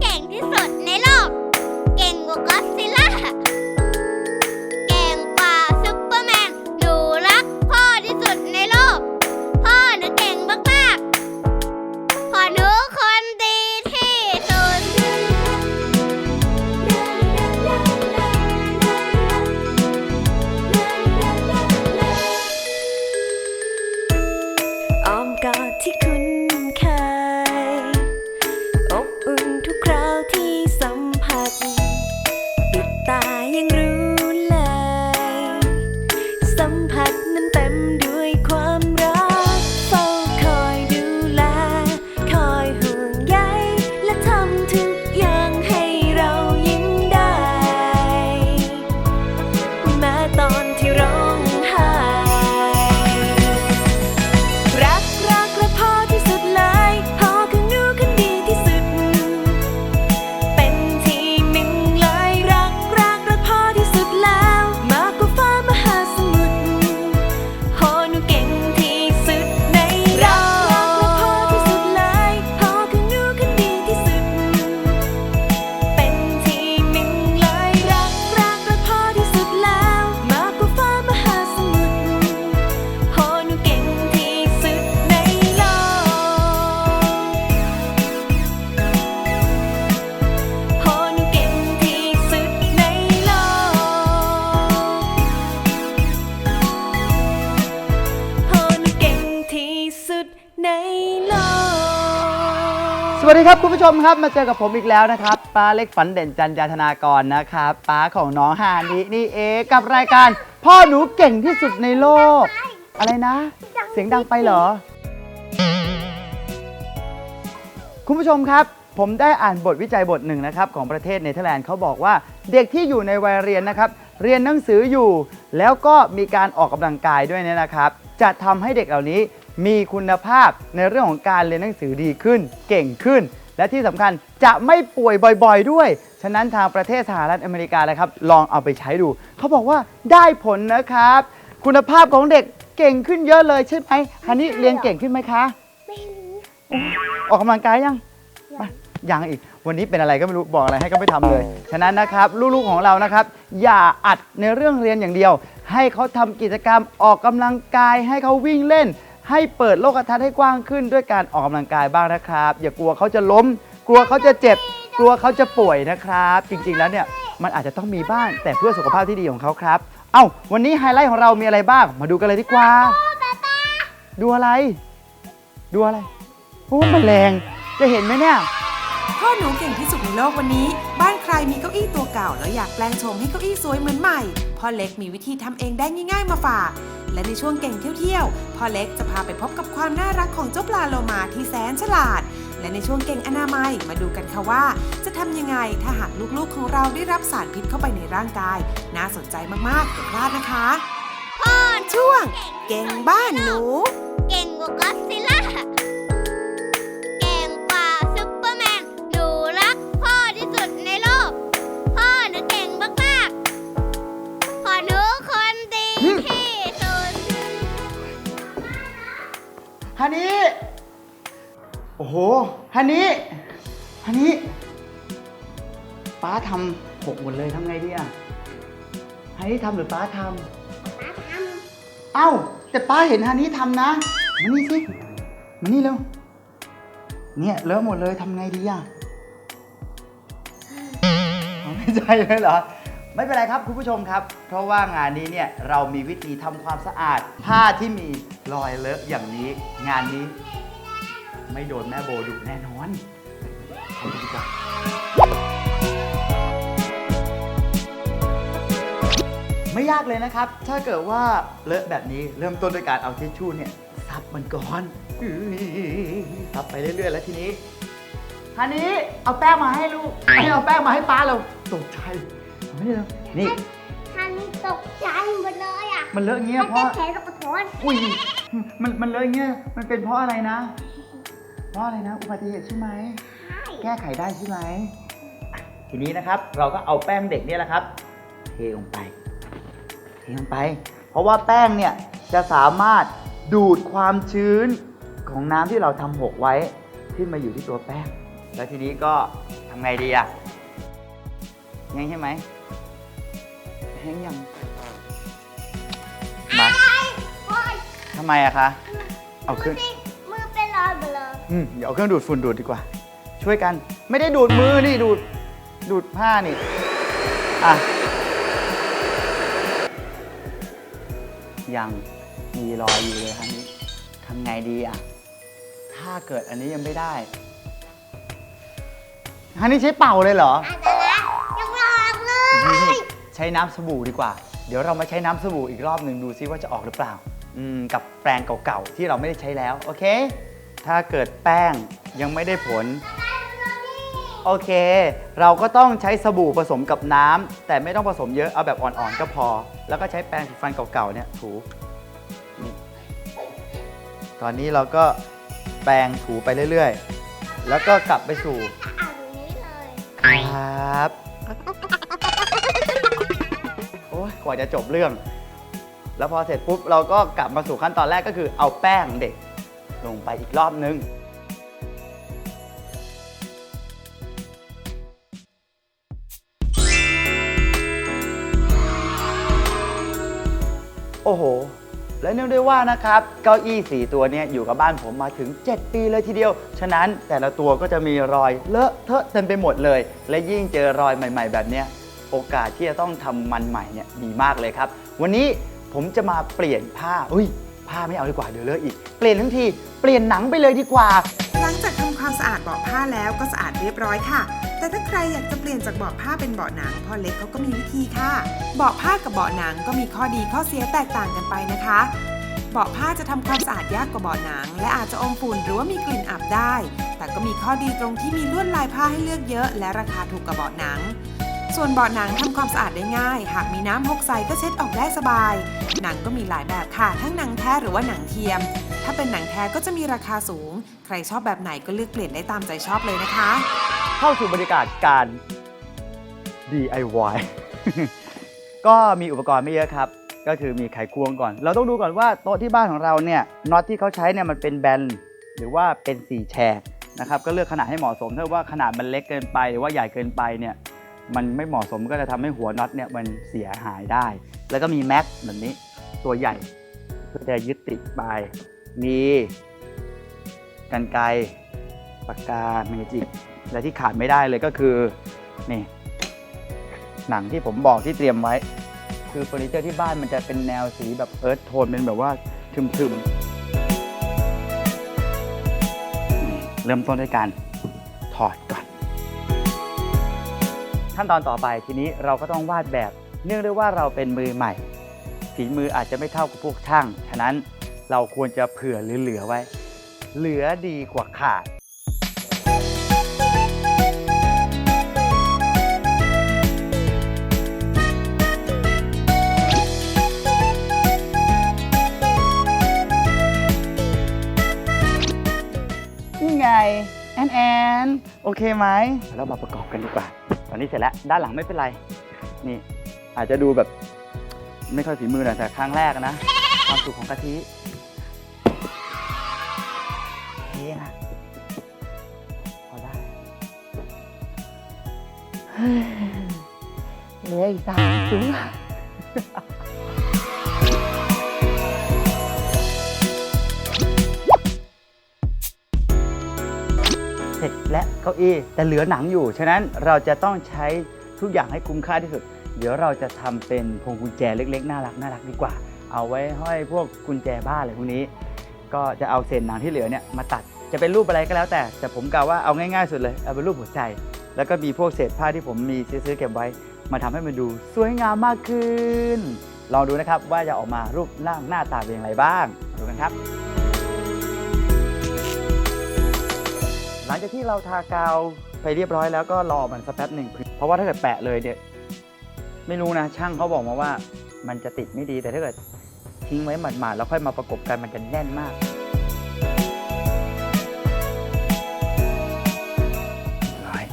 เก่งที่สุดในโลก เก่งกว่าก็อ ครับคุณผู้ชมครับมาเจอกับผมอีกแล้วนะครับป้าเล็กฝันเด่นจันยาธนากรนะครับป้าของน้องฮานินี่เองกับรายการพ่อหนูเก่งที่สุดในโลก อะไรนะ เสียงดังไปเหรอ คุณผู้ชมครับ ผมได้อ่านบทวิจัยบทหนึ่งนะครับของประเทศเนเธอร์แลนด์เขาบอกว่าเด็กที่อยู่ในวัยเรียนนะครับ เรียนหนังสืออยู่ แล้วก็มีการออกกำลังกายด้วยเนี่ยนะครับ จะทำให้เด็กเหล่านี้มีคุณภาพในเรื่องของการเรียนหนังสือดีขึ้น เก่งขึ้น และที่สำคัญจะไม่ป่วยบ่อยๆด้วย ฉะนั้นทางประเทศสหรัฐอเมริกานะครับ ลองเอาไปใช้ดู เขาบอกว่าได้ผลนะครับ คุณภาพของเด็กเก่งขึ้นเยอะเลยใช่ไหมฮันนี่เรียนเก่งขึ้นไหมคะ ไม่รู้ออกกำลังกายยังมายังอีก วันนี้เป็นอะไรก็ไม่รู้ บอกอะไรให้ก็ไม่ทำเลย ฉะนั้นนะครับ ลูกๆของเรานะครับ อย่าอัดในเรื่องเรียนอย่างเดียว ให้เขาทำกิจกรรมออกกำลังกายให้เขาวิ่งเล่น ให้เปิดโลกทัศน์ให้กว้างขึ้นด้วยการออกกำลังกายบ้างนะครับ อย่ากลัวเขาจะล้ม กลัวเขาจะเจ็บ กลัวเขาจะป่วยนะครับ จริงๆแล้วเนี่ยมันอาจจะต้องมีบ้างแต่เพื่อสุขภาพที่ดีของเขาครับ เอ้าวันนี้ไฮไลท์ของเรามีอะไรบ้าง มาดูกันเลยดีกว่า ดูอะไร ดูอะไรโอ้แมลงจะเห็นไหมเนี่ย พ่อหนูเก่งที่สุดในโลกวันนี้ บ้าน ใครมีเก้าอี้ตัวเก่าแล้วอยากแปลงโฉมให้เก้าอี้สวยเหมือนใหม่ พ่อเล็กมีวิธีทำเองได้ง่ายๆมาฝาก และในช่วงเก่งเที่ยวๆ พ่อเล็กจะพาไปพบกับความน่ารักของเจ้าปลาโลมาที่แสนฉลาด และในช่วงเก่งอนามัยมาดูกันค่ะว่า จะทำยังไงถ้าหากลูกๆของเราได้รับสารพิษเข้าไปในร่างกาย น่าสนใจมากๆอย่าพลาดนะคะ พ่อช่วง เก่งบ้านหนู เก่งกว่าก็อดซิลล่า ฮันนี่ โอ้โห ฮันนี่ฮันนี่ป้าทำหกหมดเลยทำไงดีอะฮันนี่ทำหรือป้าทำเอ้า แต่ป้าเห็นฮันนี่ทำนะมานี่สิมานี่เร็ว เนี่ยเลอะหมดเลยทำไงดีอะอ๋อไม่ใช่เลยเหรอ ไม่เป็นไรครับคุณผู้ชมครับ เพราะว่างานนี้เนี่ยเรามีวิธีทำความสะอาด ผ้าที่มีรอยเลอะอย่างนี้ งานนี้ ไม่โดนแม่โบดุแน่นอนไปดูดีกว่าไม่ยากเลยนะครับ ถ้าเกิดว่าเลอะแบบนี้เริ่มต้นด้วยการเอาทิชชู่เนี่ยซับมันก่อนอื้อซับไปเรื่อยๆ แล้วทีนี้ฮันนี้เอาแป้งมาให้ลูกให้เอาแป้งมาให้ป้าเราตกใจ เอาไม่ได้เลยนี่ทันตกใจหมดเลยอะมันเลอะเงี้ยมันเพจะราะแขนกระโถนอุ้ยมันมันเลยเงี้ยมันเป็นเพราะอะไรนะ เพราะอะไรนะ อุบัติเหตุใช่ไหมแก้ไขได้ใช่ไหมอะทีนี้นะครับเราก็เอาแป้งเด็กเนี่ยแหละครับ เทลงไป เทลงไป เพราะว่าแป้งเนี่ยจะสามารถดูดความชื้นของน้ำที่เราทำหกไว้ขึ้นมาอยู่ที่ตัวแป้ง แล้วทีนี้ก็ทำไงดีอะแห้งใช่ไหมแห้งยัง มาโอ๊ยทำไมอะคะ เอาเครื่องมืมือเป็นรอยหมดเลยอืมเดี๋ยวเอาเครื่องดูดฝุ่นดูดดีกว่า ช่วยกัน ไม่ได้ดูดมือนี่ดูด ดูดผ้านี่ อะ ยังมีรอยอยู่เลยครั้งนี้ทำไงดีอะ ถ้าเกิดอันนี้ยังไม่ได้ฮันนี่ใช้เป่าเลยเหรออาจจะละยังรอกเลยนี่ ใช้น้ำสบู่ดีกว่า เดี๋ยวเรามาใช้น้ำสบู่อีกรอบหนึ่งดูซิว่าจะออกหรือเปล่าอืมกับแปรงเก่าๆที่เราไม่ได้ใช้แล้ว โอเค ถ้าเกิดแป้งยังไม่ได้ผล โอเค เราก็ต้องใช้สบู่ผสมกับน้ำแต่ไม่ต้องผสมเยอะเอาแบบอ่อนๆก็พอ แล้วก็ใช้แปรงสีฟันเก่าๆเนี่ยถูนี่ตอนนี้เราก็แปรงถูไปเรื่อยๆ แล้วก็กลับไปสู่ อ่านนี้เลย ครับ กว่าจะจบเรื่อง แล้วพอเสร็จปุ๊บเราก็กลับมาสู่ขั้นตอนแรกก็คือเอาแป้งเด็กลงไปอีกรอบนึงโอ้โห และเนื่องด้วยว่านะครับ เก้าอี้สีตัวนี้อยู่กับบ้านผมมาถึง 7 ปีเลยทีเดียว ฉะนั้นแต่ละตัวก็จะมีรอยเลอะเทอะเต็มไปหมดเลย และยิ่งเจอรอยใหม่ ๆ แบบเนี้ย โอกาสที่จะต้องทำมันใหม่เนี่ยมีมากเลยครับ วันนี้ผมจะมาเปลี่ยนผ้าอุ้ยผ้าไม่เอาดีกว่าเดี๋ยวเลอะอีก เปลี่ยนทั้งทีเปลี่ยนหนังไปเลยดีกว่า หลังจากทำความสะอาดเบาะผ้าแล้วก็สะอาดเรียบร้อยค่ะ แต่ถ้าใครอยากจะเปลี่ยนจากเบาะผ้าเป็นเบาะหนังพ่อเล็กเขาก็มีวิธีค่ะ เบาะผ้ากับเบาะหนังก็มีข้อดีข้อเสียแตกต่างกันไปนะคะ เบาะผ้าจะทำความสะอาดยากกว่าเบาะหนัง และอาจจะอมฝุ่นหรือว่ามีกลิ่นอับได้ แต่ก็มีข้อดีตรงที่มีลวดลายผ้าให้เลือกเยอะ และราคาถูกกว่าเบาะหนัง ส่วนเบาะหนังทำความสะอาดได้ง่าย หากมีน้ำหกใสก็เช็ดออกได้สบาย หนังก็มีหลายแบบค่ะ ทั้งหนังแท้หรือว่าหนังเทียม ถ้าเป็นหนังแท้ก็จะมีราคาสูง ใครชอบแบบไหนก็เลือกเปลี่ยนได้ตามใจชอบเลยนะคะ เข้าสู่บรรยากาศการ DIY ก็มีอุปกรณ์ไม่เยอะครับ ก็คือมีไขควงก่อน เราต้องดูก่อนว่าโต๊ะที่บ้านของเราเนี่ยน็อตที่เขาใช้เนี่ยมันเป็นแบนหรือว่าเป็นสี่แฉกนะครับก็เลือกขนาดให้เหมาะสมถ้าว่าขนาดมันเล็กเกินไป หรือว่าใหญ่เกินไปเนี่ย มันไม่เหมาะสมก็จะทำให้หัวน็อตเนี่ยมันเสียหายได้ แล้วก็มีแม็กแบบนี้ตัวใหญ่เพื่อจะยึดติดไปมีกันไกปากกาเมจิกและที่ขาดไม่ได้เลยก็คือนี่หนังที่ผมบอกที่เตรียมไว้ คือเฟอร์นิเจอร์ที่บ้านมันจะเป็นแนวสีแบบเอิร์ธโทนเป็นแบบว่าทึมๆ เริ่มต้นด้วยการถอดก่อน ขั้นตอนต่อไปทีนี้เราก็ต้องวาดแบบ เนื่องด้วยว่าเราเป็นมือใหม่ ฝีมืออาจจะไม่เท่ากับพวกช่าง ฉะนั้นเราควรจะเผื่อหรือเหลือไว้ เหลือดีกว่าขาดนี่ไงแอนแอน โอเคไหม เรามาประกอบกันดีกว่าต อนนี้เสร็จแล้วด้านหลังไม่เป็นไร นี่อาจจะดูแบบไม่ค่อยฝีมือหน่อยแต่ครั้งแรกนะความสุขของกะทิเฮ้นะพอได้เฮ้ยเหลืออีกสามตัว เก้าอี้ แต่เหลือหนังอยู่ ฉะนั้นเราจะต้องใช้ทุกอย่างให้คุ้มค่าที่สุด เดี๋ยวเราจะทำเป็นพวงกุญแจเล็กๆ น่ารักน่ารักดีกว่า เอาไว้ห้อยพวกกุญแจบ้านอะไรพวกนี้ ก็จะเอาเศษหนังที่เหลือเนี่ยมาตัด จะเป็นรูปอะไรก็แล้วแต่ แต่ผมกล่าวว่าเอาง่ายๆสุดเลย เอาเป็นรูปหัวใจ แล้วก็มีพวกเศษผ้าที่ผมมีซื้อเก็บไว้ มาทำให้มันดูสวยงามมากขึ้น ลองดูนะครับว่าจะออกมารูปร่างหน้าตาเป็นอย่างไรบ้าง ดูกันครับ งจากที่เราทากาวไปเรียบร้อยแล้วก็รอมันสักแป๊บหนึ่งเพราะว่าถ้าเกิดแปะเลยเนี่ยไม่รู้นะช่างเขาบอกมาว่า มันจะติดไม่ดีแต่ถ้าเกิดทิ้งไว้หมาดๆแล้วค่อยมาประกบกันมันจะแน่นมากร้อย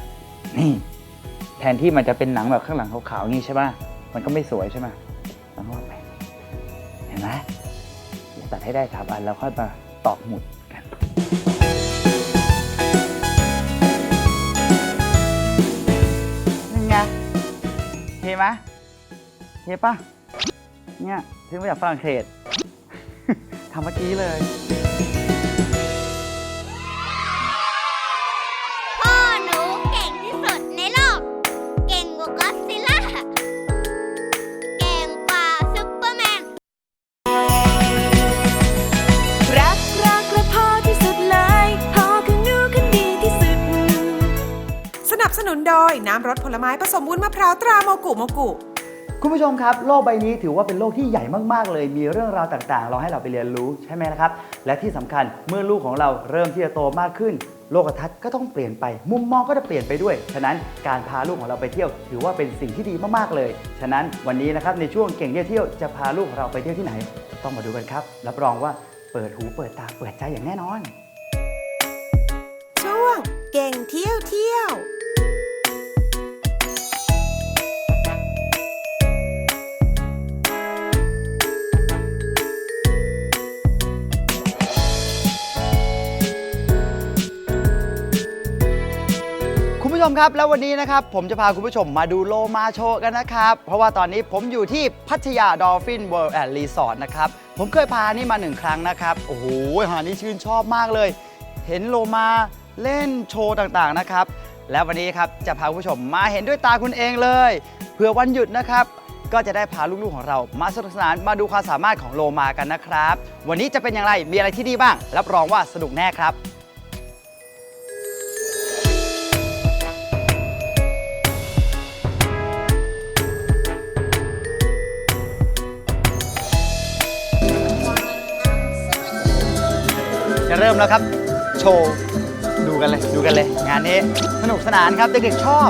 นี่ แทนที่มันจะเป็นหนังแบบข้างหลังขาวๆนี่ใช่ป่ะมันก็ไม่สวยใช่ไหมหลังว่าไปเห็นไหมตัดให้ได้สามอันแล้วค่อยมาตอกหมุด ไหมโอเคปะเนี่ยซื้อมาจากฝรั่งเศสทำเมื่อกี้เลย นับสนุนโดยน้ำรสผลไม้ผสมวุ้นมะพร้าวตราโมกุโมกุ คุณผู้ชมครับโลกใบนี้ถือว่าเป็นโลกที่ใหญ่มากๆ เลย มีเรื่องราวต่างๆ เราให้เราไปเรียนรู้ใช่ไหมนะครับ และที่สำคัญเมื่อลูกของเราเริ่มที่จะโตมากขึ้น โลกทัศน์ก็ต้องเปลี่ยนไป มุมมองก็จะเปลี่ยนไปด้วย ฉะนั้นการพาลูกของเราไปเที่ยว ถือว่าเป็นสิ่งที่ดีมากๆเลย ฉะนั้นวันนี้นะครับในช่วงเก่งเที่ยวจะพาลูกของเราไปเที่ยวที่ไหน ต้องมาดูกันครับรับรองว่าเปิดหูเปิดตาเปิดใจอย่างแน่นอน ช่วงเก่งเที่ยวเที่ยว ผู้ชมครับแล้ววันนี้นะครับผมจะพาคุณผู้ชมมาดูโลมาโชว์กันนะครับ เพราะว่าตอนนี้ผมอยู่ที่พัทยาดอลฟินเวิลด์แอนด์รีสอร์ทนะครับ ผมเคยพานี่มาหนึ่งครั้งนะครับ โอ้โหหานี่ชื่นชอบมากเลย เห็นโลมาเล่นโชว์ต่างๆนะครับ และวันนี้ครับจะพาคุณผู้ชมมาเห็นด้วยตาคุณเองเลย เพื่อวันหยุดนะครับ ก็จะได้พาลูกๆของเรา มาสนุกสนานมาดูความสามารถของโลมากันนะครับ วันนี้จะเป็นอย่างไรมีอะไรที่ดีบ้าง รับรองว่าสนุกแน่ครับ มแล้วครับ โชว์ ดูกันเลย ดูกันเลย งานนี้สนุกสนานครับ เด็กๆชอบ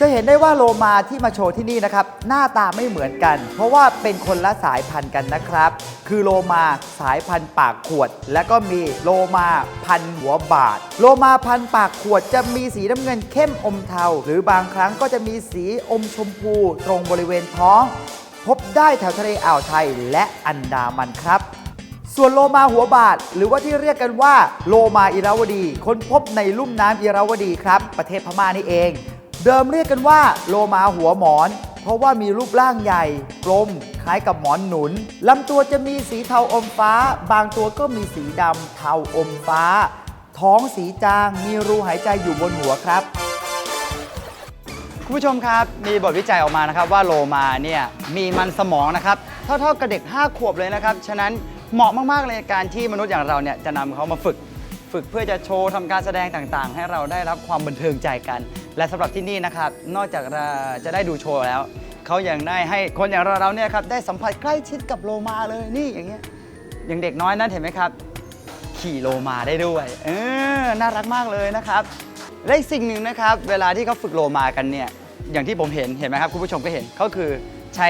จะเห็นได้ว่าโลมาที่มาโชว์ที่นี่นะครับ หน้าตาไม่เหมือนกัน เพราะว่าเป็นคนละสายพันธุ์กันนะครับ คือโลมาสายพันธุ์ปากขวด และก็มีโลมาพันธุ์หัวบาดโลมาพันธุ์ปากขวดจะมีสีน้ำเงินเข้มอมเทา หรือบางครั้งก็จะมีสีอมชมพูตรงบริเวณท้อง พบได้แถวทะเลอ่าวไทยและอันดามันครับส่วนโลมาหัวบาดหรือว่าที่เรียกกันว่า โลมาอิราวดี ค้นพบในลุ่มน้ำอิราวดีครับ ประเทศพม่านี่เอง เดิมเรียกกันว่าโลมาหัวหมอน เพราะว่ามีรูปร่างใหญ่ กลม คล้ายกับหมอนหนุนลำตัวจะมีสีเทาอมฟ้า บางตัวก็มีสีดำเทาอมฟ้า ท้องสีจาง มีรูหายใจอยู่บนหัวครับ คุณผู้ชมครับ มีบทวิจัยออกมานะครับว่าโลมาเนี่ยมีมันสมองนะครับเท่าๆกับเด็ก 5 ขวบเลยนะครับ ฉะนั้นเหมาะมากๆเลยการที่มนุษย์อย่างเราเนี่ยจะนำเขามาฝึก ฝึกเพื่อจะโชว์ทำการแสดงต่างๆ ให้เราได้รับความบันเทิงใจกัน และสำหรับที่นี่นะครับ นอกจากจะได้ดูโชว์แล้ว เขายังได้ให้คนอย่างเราๆเนี่ยครับได้สัมผัสใกล้ชิดกับโลมาเลยนี่อย่างเงี้ยอย่างเด็กน้อยนั้นเห็นไหมครับ ขี่โลมาได้ด้วยเออน่ารักมากเลยนะครับและอีกสิ่งหนึ่งนะครับ เวลาที่เขาฝึกโลมากันเนี่ยอย่างที่ผมเห็นเห็นไหมครับคุณผู้ชมก็เห็นเขาคือใช้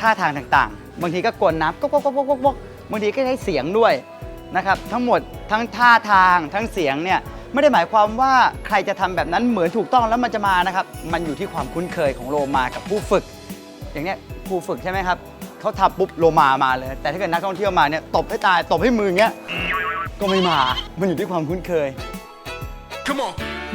ท่าทางต่างๆ บางทีก็กวนน้ำก๊กก๊กก๊กก๊กก๊กก๊กบางทีก็ใช้เสียงด้วยนะครับ ทั้งหมดทั้งท่าทางทั้งเสียงเนี่ย ไม่ได้หมายความว่าใครจะทำแบบนั้นเหมือนถูกต้องแล้วมันจะมานะครับ มันอยู่ที่ความคุ้นเคยของโลมากับผู้ฝึก อย่างเนี้ยครูฝึกใช่ไหมครับเขาทำปุ๊บโลมามาเลย แต่ถ้าเกิดนักท่องเที่ยวมาเนี่ยตบให้ตายตบให้มืออย่างเงี้ยก็ไม่มา มันอยู่ที่ความคุ้นเคย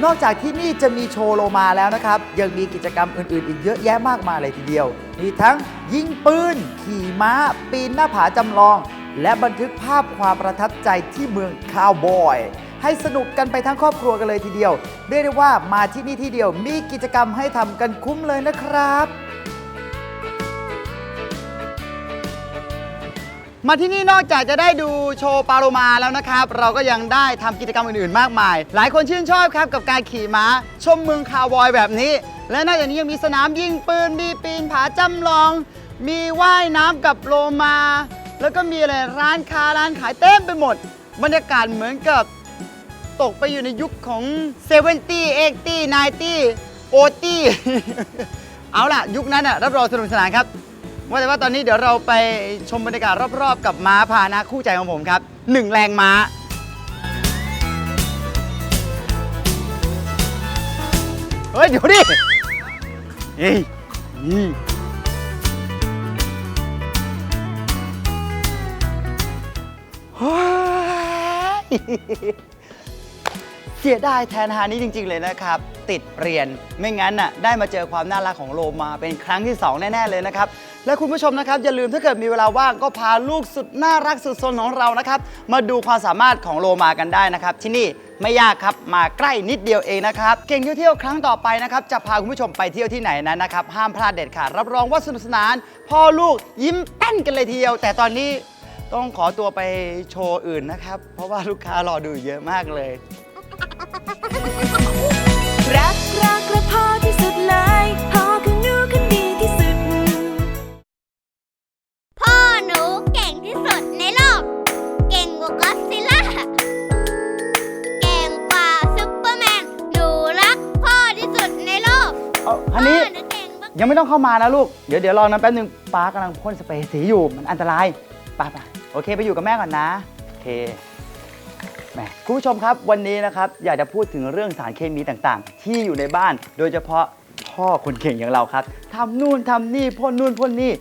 นอกจากที่นี่จะมีโชว์โลมาแล้วนะครับ ยังมีกิจกรรมอื่นๆ อีกเยอะแยะมากมายเลยทีเดียวมีทั้งยิงปืน ขี่ม้า ปีนหน้าผาจำลอง และบันทึกภาพความประทับใจที่เมืองคาวบอย ให้สนุกกันไปทั้งครอบครัวกันเลยทีเดียว เรียกได้ว่ามาที่นี่ที่เดียวมีกิจกรรมให้ทำกันคุ้มเลยนะครับ มาที่นี่นอกจากจะได้ดูโชว์ปลาโลมาแล้วนะครับ เราก็ยังได้ทำกิจกรรมอื่นๆ มากมาย หลายคนชื่นชอบครับกับการขี่ม้า ชมเมืองคาวบอยแบบนี้ และนอกจากนี้ยังมีสนามยิงปืนมีปีนผาจำลอง มีว่ายน้ำกับโลมา แล้วก็มีอะไรร้านค้าร้านขายเต็มไปหมด บรรยากาศเหมือนกับ ตกไปอยู่ในยุคของ 70 80 90 o t เอาล่ะ ยุคนั้นอะรับรองสนุกสนานครับว่าแต่ว่าตอนนี้เดี๋ยวเราไปชมบรรยากาศรอบๆ กับม้าพานะคู่ใจของผมครับหนึ่งแรงม้าเฮ้ยเดี๋ยวดิเฮ้ยนี่เฮ้ย สียดายแทนฮานี้จริง ๆ เลยนะครับ ติดเรียนไม่งั้นน่ะได้มาเจอความน่ารักของโลมาเป็นครั้งที่ 2 แน่ ๆ เลยนะครับ และคุณผู้ชมนะครับ อย่าลืมถ้าเกิดมีเวลาว่างก็พาลูกสุดน่ารักสุดซนของเรานะครับ มาดูความสามารถของโลมากันได้นะครับ ที่นี่ไม่ยากครับมาใกล้นิดเดียวเองนะครับ เก่งเที่ยวครั้งต่อไปนะครับ จะพาคุณผู้ชมไปเที่ยวที่ไหนนั้นนะครับห้ามพลาดเด็ดขาดรับรองว่าสนุกสนาน พ่อลูกยิ้มแป้นกันเลยทีเดียว แต่ตอนนี้ต้องขอตัวไปโชว์อื่นนะครับเพราะว่าลูกค้ารอดูเยอะมากเลย พ่อที่สุดเลยพ่อของหนูคนดีที่สุด พ่อหนูเก่งที่สุดในโลก เก่งกว่าก็อดซิลล่า เก่งกว่าซุปเปอร์แมน หนูรักพ่อที่สุดในโลกเอาฮันพ่นี้อหนูเก่งมากยังไม่ต้องเข้ามานะลูก เดี๋ยวเดี๋ยวรอนะแป๊บนึงป้ากำลังพ่นสเปรย์สีอยู่ มันอันตรายไป้าป้าโอเคไปอยู่กับแม่ก่อนนะ โอเค แหมคุณผู้ชมครับวันนี้นะครับอยากจะพูดถึงเรื่องสารเคมีต่างๆ ที่อยู่ในบ้าน โดยเฉพาะพ่อคนเก่งอย่างเราครับทำนู่นทำนี่พ่นนู่นพ่นนี่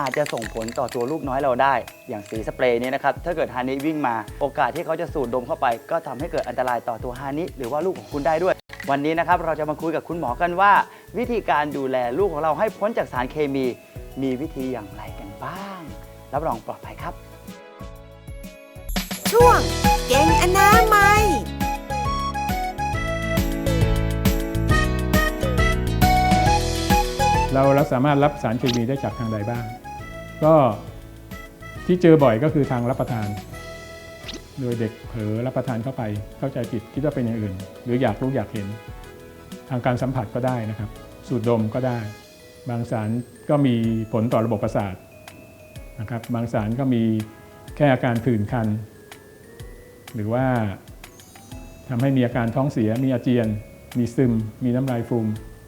อาจจะส่งผลต่อตัวลูกน้อยเราได้ อย่างสีสเปรย์นี้นะครับ ถ้าเกิดฮานิวิ่งมา โอกาสที่เขาจะสูดดมเข้าไป ก็ทำให้เกิดอันตรายต่อตัวฮานิหรือว่าลูกของคุณได้ด้วย วันนี้นะครับเราจะมาคุยกับคุณหมอกันว่า วิธีการดูแลลูกของเราให้พ้นจากสารเคมี มีวิธีอย่างไรกันบ้าง รับรองปลอดภัยครับ ช่วง เก่งอนามัย เราเราสามารถรับสารเคมีได้จากทางใดบ้าง ก็ที่เจอบ่อยก็คือทางรับประทาน โดยเด็กเผลอรับประทานเข้าไปเข้าใจผิดคิดว่าเป็นอย่างอื่น หรืออยากรู้อยากเห็น ทางการสัมผัสก็ได้นะครับ สูดดมก็ได้ บางสารก็มีผลต่อระบบประสาทนะครับบางสารก็มีแค่อาการผื่นคัน หรือว่าทำให้มีอาการท้องเสีย มีอาเจียน มีซึม มีน้ำลายฟูม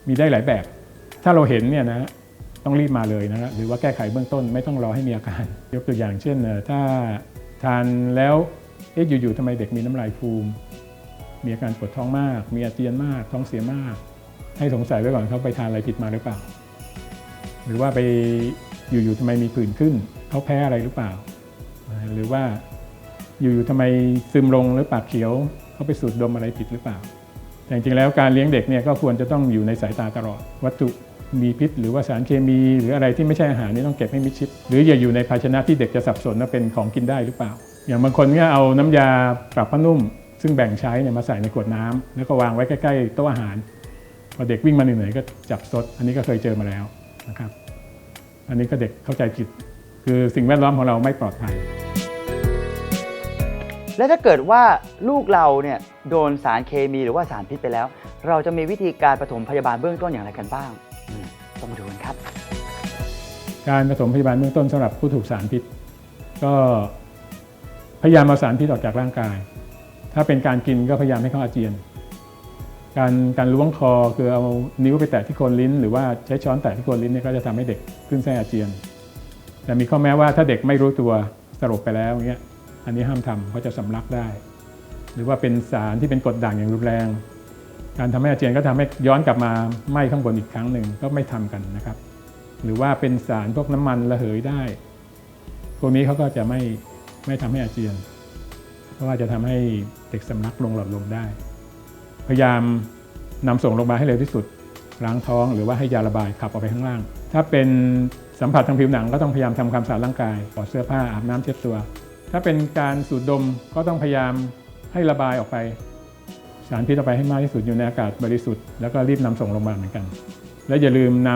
มีได้หลายแบบ ถ้าเราเห็นเนี่ยนะต้องรีบมาเลยนะหรือว่าแก้ไขเบื้องต้นไม่ต้องรอให้มีอาการ ยกตัวอย่างเช่น ถ้าทานแล้วเอ๊ะอยู่ๆทำไมเด็กมีน้ำลายฟูม มีอาการปวดท้องมาก มีอาเจียนมาก ท้องเสียมาก ให้สงสัยไว้ก่อนเขาไปทานอะไรผิดมาหรือเปล่า หรือว่าไปอยู่ๆทำไมมีผื่นขึ้นเขาแพ้อะไรหรือเปล่า หรือว่า อยู่ๆทำไมซึมลงหรือปากเขียวเขาไปสูดดมอะไรผิดหรือเปล่า แต่จริงๆแล้วการเลี้ยงเด็กเนี่ยก็ควรจะต้องอยู่ในสายตาตลอด วัตถุมีพิษ หรือว่าสารเคมี หรืออะไรที่ไม่ใช่อาหารนี่ต้องเก็บให้มิดชิด หรืออย่าอยู่ในภาชนะที่เด็กจะสับสนว่าเป็นของกินได้หรือเปล่า อย่างบางคนก็เอาน้ำยาปรับผ้านุ่ม ซึ่งแบ่งใช้เนี่ยมาใส่ในขวดน้ำแล้วก็วางไว้ใกล้ๆโต๊ะอาหารพอเด็กวิ่งมาเหนื่อยๆก็จับซดอันนี้ก็เคยเจอมาแล้วนะครับ อันนี้ก็เด็กเข้าใจผิด คือสิ่งแวดล้อมของเราไม่ปลอดภัย และถ้าเกิดว่าลูกเราเนี่ยโดนสารเคมีหรือว่าสารพิษไปแล้ว เราจะมีวิธีการปฐมพยาบาลเบื้องต้นอย่างไรกันบ้างอืมต้องมาดูกันครับ การผสมพยาบาลเบื้องต้นสำหรับผู้ถูกสารพิษ ก็พยายามเอาสารพิษออกจากร่างกาย ถ้าเป็นการกินก็พยายามให้เขาอาเจียน การการล้วงคอคือเอานิ้วไปแตะที่โคนลิ้น หรือว่าใช้ช้อนแตะที่โคนลิ้นเนี่ยก็จะทำให้เด็กขึ้นไส้อาเจียน แต่มีข้อแม้ว่าถ้าเด็กไม่รู้ตัวสลบไปแล้วอย่างเงี้ย อันนี้ห้ามทำเพราะจะสำลักได้ หรือว่าเป็นสารที่เป็นกรดด่างอย่างรุนแรง การทำให้อาเจียนก็ทำให้ย้อนกลับมาไหม้ข้างบนอีกครั้งหนึ่งก็ไม่ทำกันนะครับ หรือว่าเป็นสารพวกน้ำมันระเหยได้ พวกนี้เขาก็จะไม่ไม่ทำให้อาเจียน เพราะว่าจะทำให้เด็กสำลักลงหลอดลมได้ พยายามนำส่งโรงพยาบาลให้เร็วที่สุดล้างท้องหรือว่าให้ยาระบายขับออกไปข้างล่าง ถ้าเป็นสัมผัสทางผิวหนังก็ต้องพยายามทำความสะอาดร่างกายถอดเสื้อผ้าอาบน้ำเช็ดตัว ถ้าเป็นการสูดดมก็ต้องพยายามให้ระบายออกไป สารพิษออกไปให้มากที่สุดอยู่ในอากาศบริสุทธิ์แล้วก็รีบนำส่งโรงพยาบาลเหมือนกัน และอย่าลืมน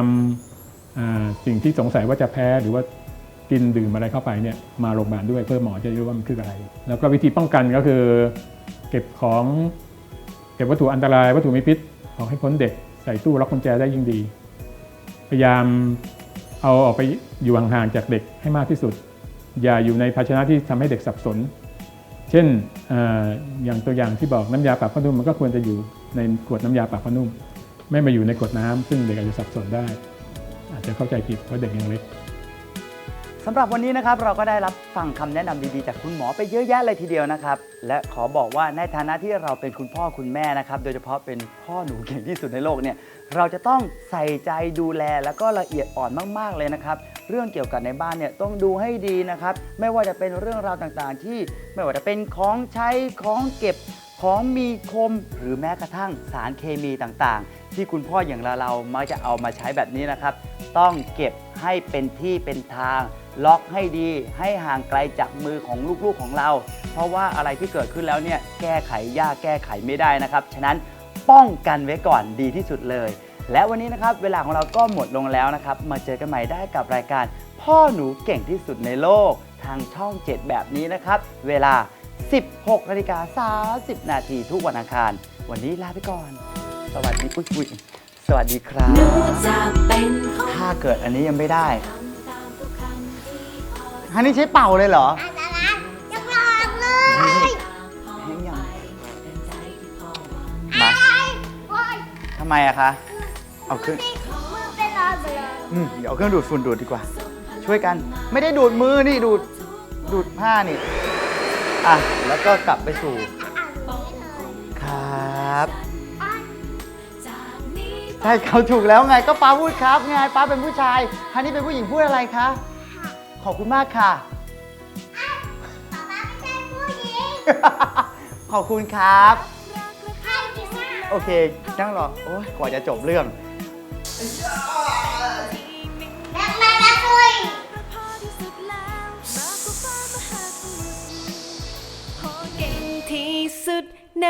ำอ่าสิ่งที่สงสัยว่าจะแพ้หรือว่ากินดื่มอะไรเข้าไปเนี่ยมาโรงพยาบาลด้วยเพื่อหมอจะรู้ว่ามันคืออะไร แล้วก็วิธีป้องกันก็คือ เก็บของเก็บวัตถุอันตรายวัตถุมีพิษออกให้พ้นเด็กใส่ตู้ล็อกกุญแจได้ยิ่งดี พยายามเอาออกไปอยู่ห่างๆจากเด็กให้มากที่สุด อย่าอยู่ในภาชนะที่ทำให้เด็กสับสน เช่นออย่างตัวอย่างที่บอกน้ำยาปรับผ้านุ่มมันก็ควรจะอยู่ในขวดน้ำยาปรับผ้านุ่ม ไม่มาอยู่ในขวดน้ำซึ่งเด็กอาจจะสับสนได้ อาจจะเข้าใจผิดเพราะเด็กยังเล็ก สำหรับวันนี้นะครับเราก็ได้รับฟังคำแนะนำดีๆจากคุณหมอไปเยอะแยะเลยทีเดียวนะครับ และขอบอกว่าในฐานะที่เราเป็นคุณพ่อคุณแม่นะครับ โดยเฉพาะเป็นพ่อหนูเก่งที่สุดในโลกเนี่ยเราจะต้องใส่ใจดูแลแล้วก็ละเอียดอ่อนมากๆเลยนะครับ เรื่องเกี่ยวกับในบ้านเนี่ยต้องดูให้ดีนะครับ ไม่ว่าจะเป็นเรื่องราวต่างๆ ที่ไม่ว่าจะเป็นของใช้ของเก็บของมีคมหรือแม้กระทั่งสารเคมีต่างๆ ที่คุณพ่ออย่างเราเรามักจะเอามาใช้แบบนี้นะครับ ต้องเก็บให้เป็นที่เป็นทาง ล็อกให้ดี ให้ห่างไกลจากมือของลูกๆของเรา เพราะว่าอะไรที่เกิดขึ้นแล้วเนี่ยแก้ไขยากแก้ไขไม่ได้นะครับ ฉะนั้นป้องกันไว้ก่อนดีที่สุดเลย และวันนี้นะครับเวลาของเราก็หมดลงแล้วนะครับ มาเจอกันใหม่ได้กับรายการ พ่อหนูเก่งที่สุดในโลก ทางช่อง 7 แบบนี้นะครับ เวลา 16นาฬิกา30นาทีทุกวันอังคาร วันนี้ลาไปก่อน สวัสดีอุ้ยอุ้ยสวัสดีครับ หนูจะเป็นคนถ้าเกิดอันนี้ยังไม่ได้ อันนี้ใช้เป่าเลยเหรออันนั้นยังหลอกเลยแห้งยังใจที่พ่อหวังมาโอ้ยทำไมอะคะ เอาเครื่องมือเป็นรอยไปเลยอืมเดี๋ยวเอาเครื่องดูดฝุ่นดูดดีกว่า ช่วยกัน ไม่ได้ดูดมือนี่ดูดดูดผ้านี่ อะ แล้วก็กลับไปสู่ อ่านนี้เลยครับ อะจากนี้ใช่เขาถูกแล้วไงก็ป้าพูดครับไงป้าเป็นผู้ชายฮันนี่เป็นผู้หญิงพูดอะไรคะ ขอบคุณมากค่ะ ป๊าป๊าไม่ใช่ผู้หญิงขอบคุณครับให้จริงอะโอเค นั่งรอ โอ้ยกว่าจะจบเรื่องแม่แม่แม่คุยพอที่สุดแล้วมากกว่าฟ้ามหาสมุทรพอเก่งที่สุดใน